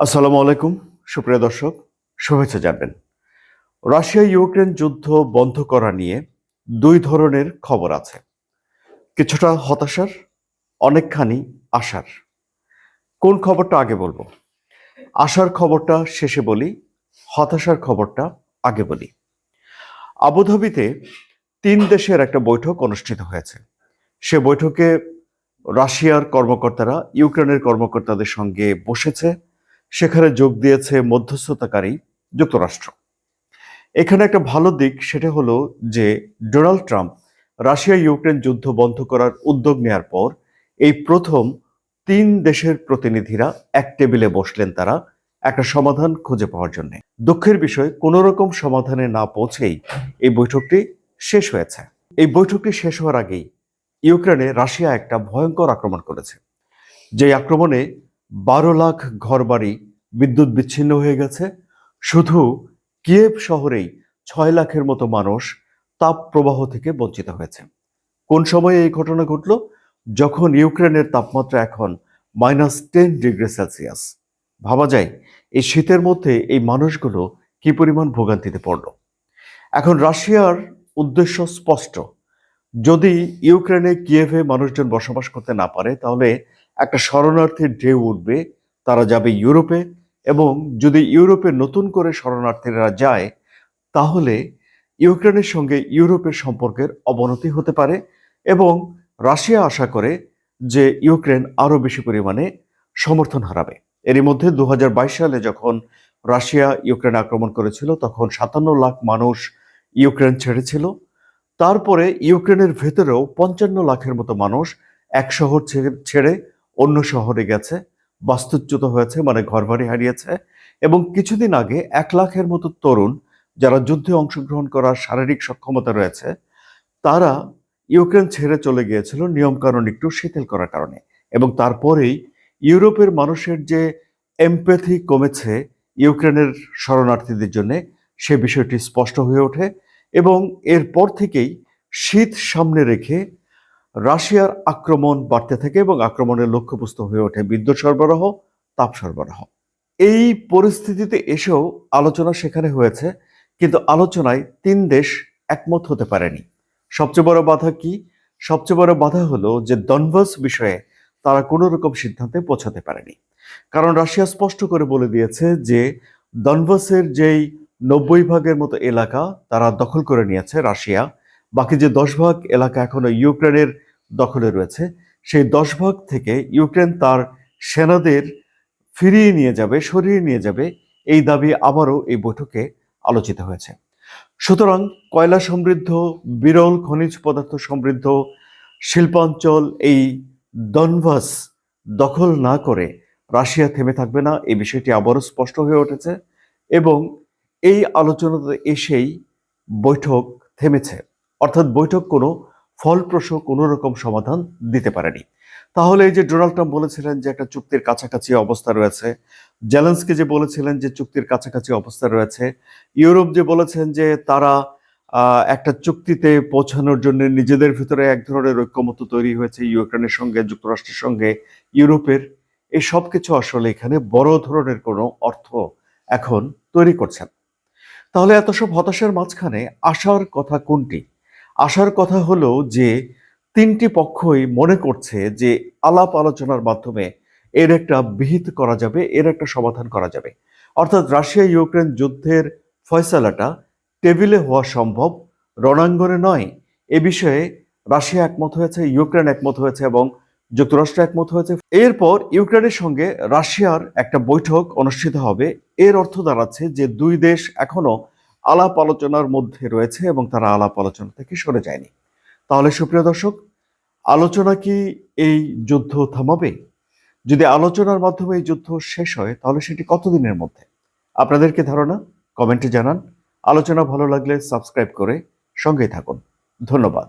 আসসালামু আলাইকুম, সুপ্রিয় দর্শক, শুভেচ্ছা জানবেন। রাশিয়া ইউক্রেন যুদ্ধ বন্ধ করা নিয়ে দুই ধরনের খবর আছে। কিছুটা হতাশার, অনেকখানি আশার। কোন খবরটা আগে বলব? আশার খবরটা শেষে বলি, হতাশার খবরটা আগে বলি। আবুধাবিতে তিন দেশের একটা বৈঠক অনুষ্ঠিত হয়েছে। সে বৈঠকে রাশিয়ার কর্মকর্তারা, ইউক্রেনের কর্মকর্তাদের সঙ্গে বসেছে। সেখানে যোগ দিয়েছে মধ্যস্থতাকারী যুক্তরাষ্ট্র। এখানে একটা ভালো দিক সেটা হলো যে ডোনাল্ড ট্রাম্প রাশিয়া ইউক্রেন যুদ্ধ বন্ধ করার উদ্যোগ নেয়ার পর এই প্রথম তিন দেশের প্রতিনিধিরা এক টেবিলে বসলেন তারা একটা সমাধান খুঁজে পাওয়ার জন্য। দুঃখের বিষয়, কোনো রকম সমাধানে না পৌঁছেই এই বৈঠকটি শেষ হয়েছে। এই বৈঠকটি শেষ হওয়ার আগেই ইউক্রেনে রাশিয়া একটা ভয়ঙ্কর আক্রমণ করেছে। যে আক্রমণে বারো লাখ ঘরবাড়ি বিদ্যুৎ বিচ্ছিন্ন হয়ে গেছে। শুধু কিয়েভ শহরেই ছয় লাখের মতো মানুষ তাপ প্রবাহ থেকে বঞ্চিত হয়েছে। কোন সময়ে এই ঘটনা ঘটল? যখন ইউক্রেনের তাপমাত্রা এখন মাইনাস টেন ডিগ্রি সেলসিয়াস। ভাবা যায়, এই শীতের মধ্যে এই মানুষগুলো কি পরিমাণ ভোগান্তিতে পড়ল? এখন রাশিয়ার উদ্দেশ্য স্পষ্ট। যদি ইউক্রেনে কিয়েভে মানুষজন বসবাস করতে না পারে, তাহলে একটা শরণার্থীর ঢেউ উঠবে, তারা যাবে ইউরোপে এবং যদি ইউরোপে নতুন করে শরণার্থীরা যায়, তাহলে ইউক্রেনের সঙ্গে ইউরোপের সম্পর্কের অবনতি হতে পারে এবং রাশিয়া আশা করে যে ইউক্রেন আরও বেশি পরিমাণে সমর্থন হারাবে। এরই মধ্যে দু হাজার বাইশ সালে যখন রাশিয়া ইউক্রেন আক্রমণ করেছিল, তখন সাতান্ন লাখ মানুষ ইউক্রেন ছেড়েছিল। তারপরে ইউক্রেনের ভেতরেও পঞ্চান্ন লাখের মতো মানুষ এক শহর ছেড়ে অন্য শহরে গেছে। বাস্তুচ্যুত হয়েছে মানে ঘরবাড়ি হারিয়েছে এবং কিছুদিন আগে এক লাখের মতো তরুণ যারা যুদ্ধে অংশগ্রহণ করার শারীরিক সক্ষমতা রয়েছে, তারা ইউক্রেন ছেড়ে চলে গিয়েছিল। নিয়মকানুন একটু শিথিল করার কারণে এবং তারপরেই ইউরোপের মানুষের যে এমপ্যাথি কমেছে ইউক্রেনের শরণার্থীদের জন্য, সে বিষয়টি স্পষ্ট হয়ে ওঠে এবং এরপর থেকেই শীত সামনে রেখে রাশিয়ার আক্রমণ বাড়তে থাকে এবং আক্রমণের লক্ষ্যবস্তু হয়ে ওঠে বিদ্যুৎ সরবরাহ, তাপ সরবরাহ। এই পরিস্থিতিতে এসেও আলোচনা সেখানে হয়েছে, কিন্তু আলোচনায় তিন দেশ একমত হতে পারেনি। সবচেয়ে বড় বাধা কি? সবচেয়ে বড় বাধা হলো যে দনভাস বিষয়ে তারা কোনো রকম সিদ্ধান্তে পৌঁছাতে পারেনি। কারণ রাশিয়া স্পষ্ট করে বলে দিয়েছে যে দনভাসের যেই নব্বই ভাগের মতো এলাকা তারা দখল করে নিয়েছে রাশিয়া বাকি যে দশ ভাগ এলাকা এখনও ইউক্রেনের দখলে রয়েছে, সেই দশ ভাগ থেকে ইউক্রেন তার সেনাদের ফিরিয়ে নিয়ে যাবে, সরিয়ে নিয়ে যাবে, এই দাবি আবারও এই বৈঠকে আলোচিত হয়েছে। সুতরাং কয়লা সমৃদ্ধ, বিরল খনিজ পদার্থ সমৃদ্ধ, শিল্পাঞ্চল এই দনভাস দখল না করে রাশিয়া থেমে থাকবে না, এই বিষয়টি আবারও স্পষ্ট হয়ে উঠেছে এবং এই আলোচনাতে এসেই বৈঠক থেমেছে। অর্থাৎ বৈঠক কোনো ফলপ্রসূ কোনো রকম সমাধান দিতে পারেনি। তাহলে এই যে ডোনাল্ড ট্রাম্প বলেছিলেন যে একটা চুক্তির কাছাকাছি অবস্থা রয়েছে, জেলেন্সকে যে বলেছিলেন যে চুক্তির কাছাকাছি অবস্থা রয়েছে, ইউরোপ যে বলেছেন যে তারা একটা চুক্তিতে পৌঁছানোর জন্য নিজেদের ভিতরে এক ধরনের ঐক্যমত তৈরি হয়েছে, ইউক্রেনের সঙ্গে, যুক্তরাষ্ট্রের সঙ্গে, ইউরোপের। এই সব কিছু আসলে এখানে বড় ধরনের কোনো অর্থ এখন তৈরি করছেন। তাহলে এত সব হতাশার মাঝখানে আসার কথা কোনটি? আসার কথা হলো যে তিনটি পক্ষই মনে করছে যে আলাপ আলোচনার মাধ্যমে এর একটা বিহিত করা যাবে, এর একটা সমাধান করা যাবে। অর্থাৎ রাশিয়া ইউক্রেন যুদ্ধের ফয়সালাটা টেবিলে হওয়া সম্ভব, রণাঙ্গনে নয়। এ বিষয়ে রাশিয়া একমত হয়েছে, ইউক্রেন একমত হয়েছে এবং যুক্তরাষ্ট্র একমত হয়েছে। এরপর ইউক্রেনের সঙ্গে রাশিয়ার একটা বৈঠক অনুষ্ঠিত হবে। এর অর্থ দাঁড়াচ্ছে যে দুই দেশ এখনও আলাপ আলোচনার মধ্যে রয়েছে এবং তারা আলাপ আলোচনা থেকে সরে যায়নি। তাহলে সুপ্রিয় দর্শক, আলোচনা কি এই যুদ্ধ থামাবে? যদি আলোচনার মাধ্যমে এই যুদ্ধ শেষ হয়, তাহলে সেটি কতদিনের মধ্যে? আপনাদেরকে ধারণা, কমেন্টে জানান। আলোচনা ভালো লাগলে সাবস্ক্রাইব করে সঙ্গেই থাকুন। ধন্যবাদ।